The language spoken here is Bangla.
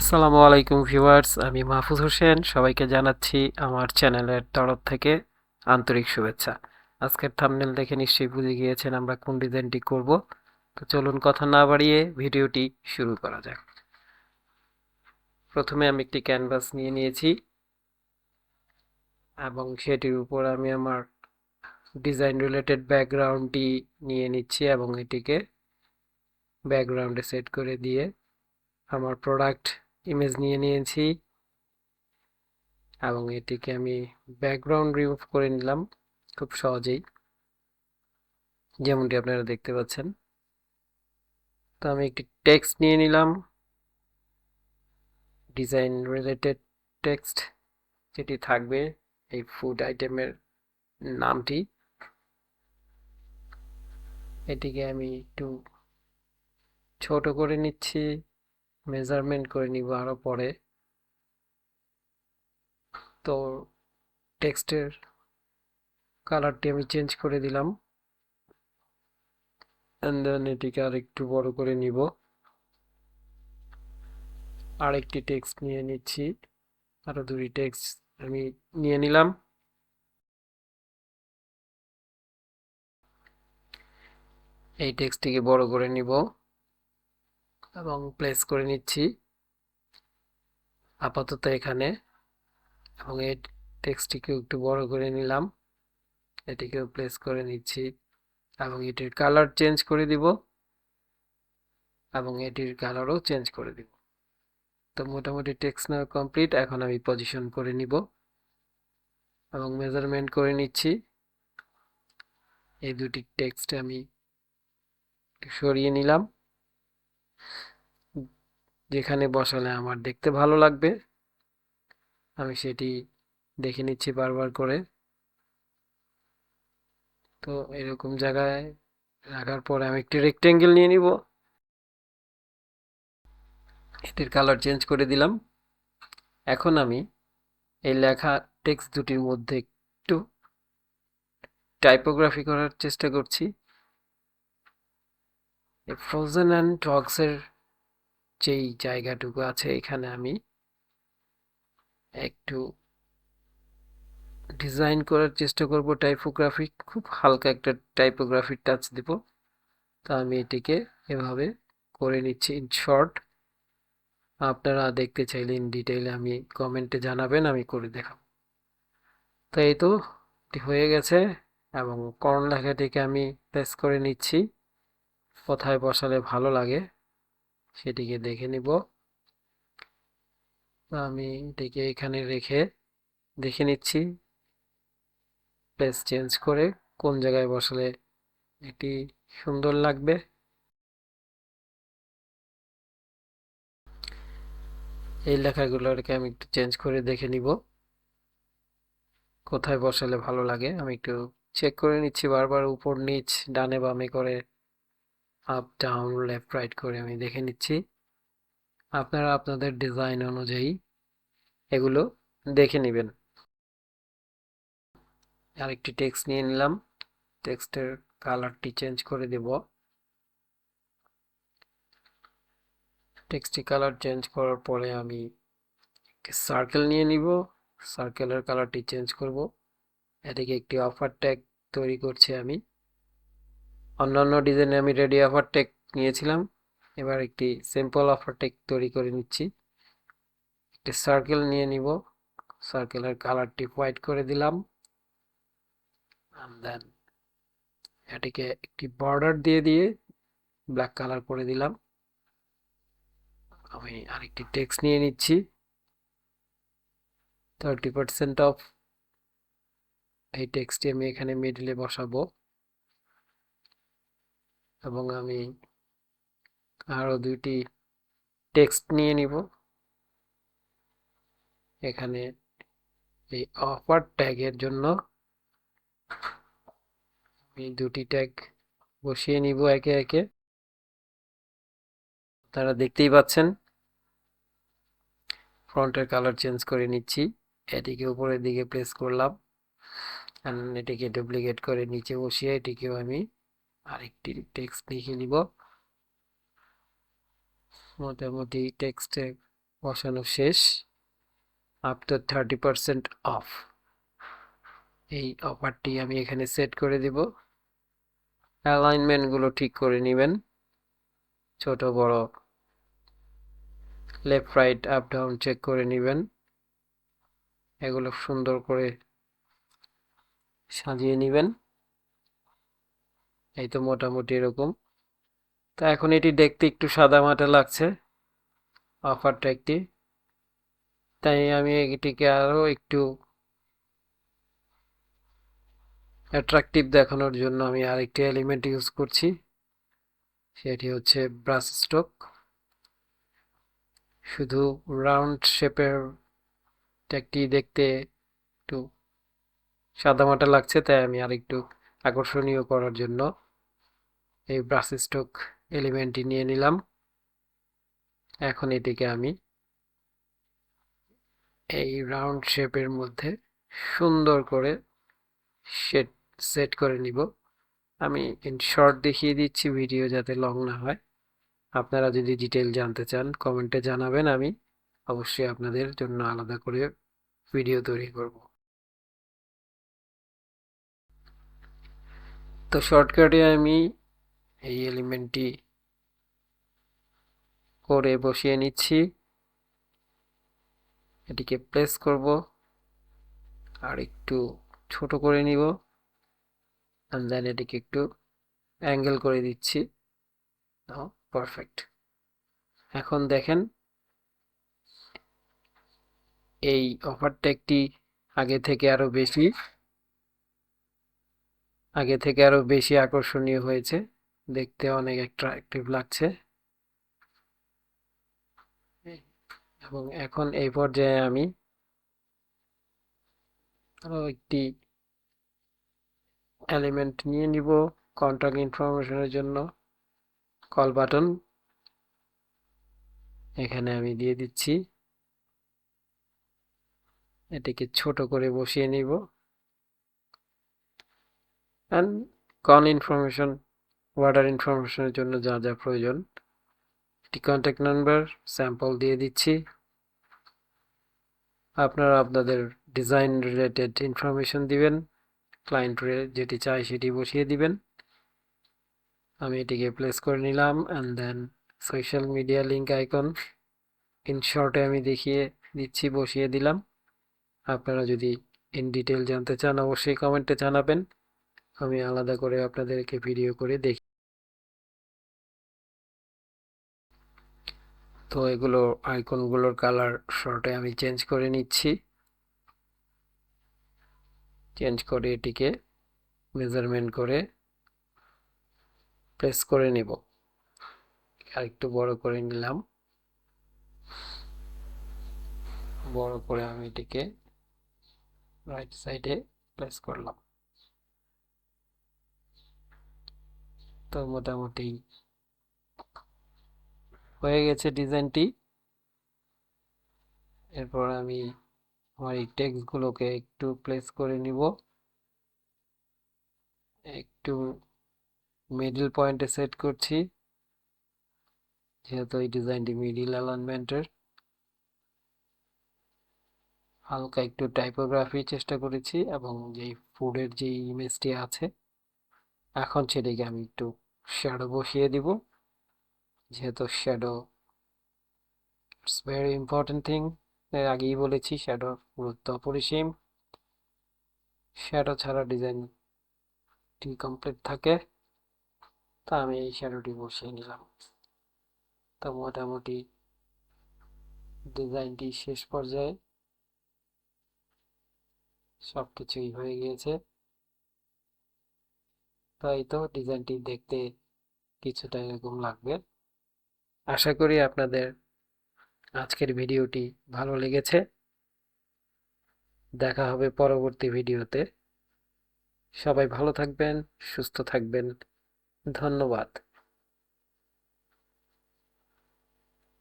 আসসালামু আলাইকুম ভিউয়ার্স, আমি মাহফুজ হোসেন। সবাইকে জানাচ্ছি আমার চ্যানেলের তরফ থেকে আন্তরিক শুভেচ্ছা। আজকের থামনেল দেখে নিশ্চয়ই বুঝে গিয়েছেন আমরা কোন ডিজাইনটি করব। তো চলুন কথা না বাড়িয়ে ভিডিওটি শুরু করা যাক। প্রথমে আমি একটি ক্যানভাস নিয়ে নিয়েছি এবং সেটির উপর আমি আমার ডিজাইন রিলেটেড ব্যাকগ্রাউন্ডটি নিয়ে নিচ্ছি এবং এটিকে ব্যাকগ্রাউন্ডে সেট করে দিয়ে আমার প্রোডাক্ট ইমেজ নিয়ে নিয়েছি এবং এটিকে আমি ব্যাকগ্রাউন্ড রিমুভ করে নিলাম খুব সহজেই। যেমনটি আপনারা দেখতে পাচ্ছেন। তো আমি একটি টেক্সট নিয়ে নিলাম। ডিজাইন রিলেটেড টেক্সট যেটি থাকবে এই ফুড আইটেমের নামটি। এটিকে আমি একটু ছোট করে নিচ্ছি। মেজারমেন্ট করে নিব আরও পরে। তো টেক্সটের কালারটি আমি চেঞ্জ করে দিলাম। অ্যান্ড দেন এটিকে আর একটু বড় করে নিব। আরেকটি টেক্সট নিয়ে নিচ্ছি। আরও দুটি টেক্সট আমি নিয়ে নিলাম। এই টেক্সটটিকে বড় করে নিব। এবং প্লেস করে নিচ্ছি। আপাতত এখানে। এবং এই টেক্সটটিকে একটু বড় করে নিলাম। এটিকেও প্লেস করে নিচ্ছি। এবং এটির কালার চেঞ্জ করে দিব। এবং এটির কালারও চেঞ্জ করে দিব। তো মোটামুটি টেক্সট নেওয়া কমপ্লিট এখন আমি পজিশন করে নিব। এবং মেজারমেন্ট করে নিচ্ছি। এই দুটি টেক্সট আমি সরিয়ে নিলাম। যেখানে বসালে আমার দেখতে ভালো লাগবে। আমি সেটি দেখে নিচ্ছি বারবার করে। তো এরকম জায়গায় রাখার পরে আমি একটি রেক্টেঙ্গেল নিয়ে নিব। এটির কালার চেঞ্জ করে দিলাম। এখন আমি এই লেখা টেক্সট দুটির মধ্যে একটু টাইপোগ্রাফি করার চেষ্টা করছি। ফ্রোজেন অ্যান্ড টক্সের যেই জায়গাটুকু আছে এখানে আমি একটু ডিজাইন করার চেষ্টা করব টাইপোগ্রাফি খুব হালকা একটা টাইপোগ্রাফির টাচ দিব। তো আমি এটিকে এভাবে করে নিচ্ছি ইন শর্ট আপনারা দেখতে চাইলে ইন ডিটেইলে আমি কমেন্টে জানাবেন, আমি করে দেখাব। তো এই তো হয়ে গেছে এবং করণ লেখাটিকে আমি প্রেস করে নিচ্ছি। কোথায় বসালে ভালো লাগে সেটিকে দেখে নিব। আমি এটিকে এখানে রেখে দেখে নিচ্ছি। প্লেস চেঞ্জ করে কোন জায়গায় বসালে এটি সুন্দর লাগবে। এই লেখাগুলোকে আমি একটু চেঞ্জ করে দেখে নিব। কোথায় বসালে ভালো লাগে, আমি একটু চেক করে নিচ্ছি বারবার উপর নিচ, ডানে বামে করে আপ ডাউন লেফট রাইট করে আমি দেখে নিচ্ছি। আপনারা আপনাদের ডিজাইন অনুযায়ী এগুলো দেখে নেবেন। আরেকটি টেক্সট নিয়ে নিলাম। টেক্সটের কালারটি চেঞ্জ করে দেব। টেক্সটি কালার চেঞ্জ করার পরে আমি সার্কেল নিয়ে নিব। সার্কেলের কালারটি চেঞ্জ করব। এটিকে একটি অফার ট্যাগ তৈরি করছি আমি। অন্যান্য ডিজাইনে আমি রেডি অফার টেক নিয়েছিলাম। এবার একটি সিম্পল অফার টেক তৈরি করে নিচ্ছি। একটি সার্কেল নিয়ে নিব। সার্কেলের কালারটি হোয়াইট করে দিলাম। দেন এটিকে একটি বর্ডার দিয়ে দিয়ে ব্ল্যাক কালার করে দিলাম। আমি আরেকটি টেক্সট নিয়ে নিচ্ছি। থার্টি পার্সেন্ট অফ এই টেক্সটটি আমি এখানে মিডলে বসাবো। এবং আমি আরও দুইটি টেক্সট নিয়ে নিব। এখানে এই অফার ট্যাগের জন্য আমি দুটি ট্যাগ বসিয়ে নিব একে একে। তারা দেখতেই পাচ্ছেন ফ্রন্টের কালার চেঞ্জ করে নিচ্ছি। এটিকে উপরের দিকে প্লেস করলাম। এটিকে ডুপ্লিকেট করে নিচে বসিয়ে এটিকেও আমি আরেকটি টেক্সট লিখে নিব। মোটামুটি টেক্সটে বসানো শেষ। আফটার থার্টি পারসেন্ট অফ এই অফারটি আমি এখানে সেট করে দিব। অ্যালাইনমেন্টগুলো ঠিক করে নেবেন। ছোট, বড় left right up down check করে নেবেন। এগুলো সুন্দর করে সাজিয়ে নেবেন। এই তো মোটামুটি এরকম। তা এখন এটি দেখতে একটু সাদা মাটা লাগছে অফারটা একটি। তাই আমি এটিকে আরও একটু অ্যাট্রাকটিভ দেখানোর জন্য আমি আরেকটি এলিমেন্ট ইউজ করছি। সেটি হচ্ছে ব্রাশ স্ট্রোক শুধু রাউন্ড শেপের একটি দেখতে একটু সাদা সাদামাটা লাগছে, তাই আমি আরেকটু আকর্ষণীয় করার জন্য এই ব্রাশ স্ট্রোক এলিমেন্টটি নিয়ে নিলাম। এখন এটিকে আমি এই রাউন্ড শেপের মধ্যে সুন্দর করে সেট সেট করে নিব। আমি শর্ট দেখিয়ে দিচ্ছি ভিডিও যাতে লং না হয়। আপনারা যদি ডিটেল জানতে চান কমেন্টে জানাবেন, আমি অবশ্যই আপনাদের জন্য আলাদা করে ভিডিও তৈরি করব। তো শর্টকাটে আমি এই এলিমেন্টটি করে বসিয়ে নিচ্ছি। এটিকে প্লেস করব আর একটু ছোট করে নিব অ্যান্ড দেন এটিকে একটু অ্যাঙ্গেল করে দিচ্ছি। পারফেক্ট এখন দেখেন, এই অফারটা একটি আগে থেকে আরও বেশি, আগে থেকে আরও বেশি আকর্ষণীয় হয়েছে। দেখতে অনেক অ্যাট্রাকটিভ লাগছে। এবং এখন এই পর্যায়ে আমি আরও একটি এলিমেন্ট নিয়ে নিব কন্ট্যাক্ট ইনফরমেশনের জন্য। কল বাটন এখানে আমি দিয়ে দিচ্ছি। এটিকে ছোট করে বসিয়ে নিব। অ্যান্ড কল ইনফরমেশন ওয়ার্ডার ইনফরমেশনের জন্য যা যা প্রয়োজন, একটি কন্ট্যাক্ট নাম্বার স্যাম্পল দিয়ে দিচ্ছি। আপনারা আপনাদের ডিজাইন রিলেটেড ইনফরমেশন দিবেন ক্লায়েন্ট যেটি চাই সেটি বসিয়ে দিবেন। আমি এটিকে প্লেস করে নিলাম and then social media link icon in শর্টে আমি দেখিয়ে দিচ্ছি, বসিয়ে দিলাম। আপনারা যদি ইন ডিটেল জানতে চান, অবশ্যই কমেন্টে জানাবেন। আমি আলাদা করে আপনাদেরকে ভিডিও করে দেখি। তো এগুলো আইকনগুলোর কালার শর্টে আমি চেঞ্জ করে নিচ্ছি। চেঞ্জ করে এটিকে মেজারমেন্ট করে প্রেস করে নিব। আরেকটু বড় করে নিলাম। বড় করে আমি এটিকে রাইট সাইডে প্লেস করলাম। তো মোটামুটি হয়ে গেছে ডিজাইনটি। এরপর আমি আমার এই টেক্সটগুলোকে একটু প্লেস করে নিব। একটু মিডিল পয়েন্টে সেট করছি, যেহেতু এই ডিজাইনটি মিডিল অ্যালাইনমেন্টের। হালকা একটু টাইপোগ্রাফি চেষ্টা করেছি এবং যেই ফুডের যে ইমেজটি আছে, এখন সেটিকে আমি একটু শ্যাডো বসিয়ে দিব। যেহেতু shadow it's very important thing এর আগেই বলেছি শ্যাডো গুরুত্ব অপরিসীম। শ্যাডো ছাড়া ডিজাইনটি কমপ্লিট থাকে, তা আমি এই শ্যাডোটি বসিয়ে নিলাম। তো মোটামুটি ডিজাইনটি শেষ পর্যায়ে সব কিছুই হয়ে গিয়েছে। তাই তো ডিজাইনটি দেখতে কিছুটা এরকম লাগবে। আশা করি আপনাদের আজকের ভিডিওটি ভালো লেগেছে। দেখা হবে পরবর্তী ভিডিওতে। সবাই ভালো থাকবেন, সুস্থ থাকবেন। ধন্যবাদ।